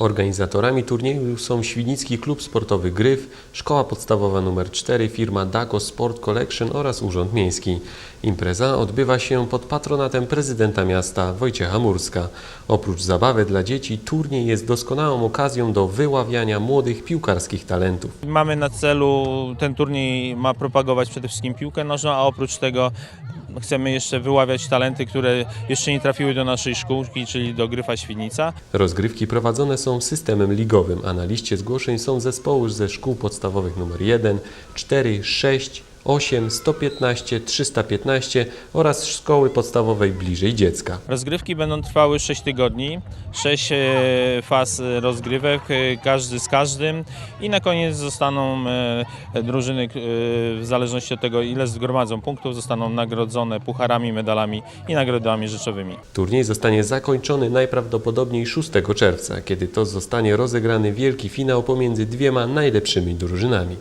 Organizatorami turnieju są Świdnicki Klub Sportowy Gryf, Szkoła Podstawowa nr 4, firma Daco Sport Collection oraz Urząd Miejski. Impreza odbywa się pod patronatem prezydenta miasta Wojciecha Murska. Oprócz zabawy dla dzieci, turniej jest doskonałą okazją do wyławiania młodych piłkarskich talentów. Mamy na celu, ten turniej ma propagować przede wszystkim piłkę nożną, a oprócz tego chcemy jeszcze wyławiać talenty, które jeszcze nie trafiły do naszej szkółki, czyli do Gryfa Świdnica. Rozgrywki prowadzone są systemem ligowym, a na liście zgłoszeń są zespoły ze szkół podstawowych nr 1, 4, 6, 8, 115, 315 oraz szkoły podstawowej bliżej dziecka. Rozgrywki będą trwały 6 tygodni, 6 faz e, rozgrywek, e, każdy z każdym i na koniec zostaną e, drużyny, w zależności od tego ile zgromadzą punktów, zostaną nagrodzone pucharami, medalami i nagrodami rzeczowymi. Turniej zostanie zakończony najprawdopodobniej 6 czerwca, kiedy to zostanie rozegrany wielki finał pomiędzy dwiema najlepszymi drużynami.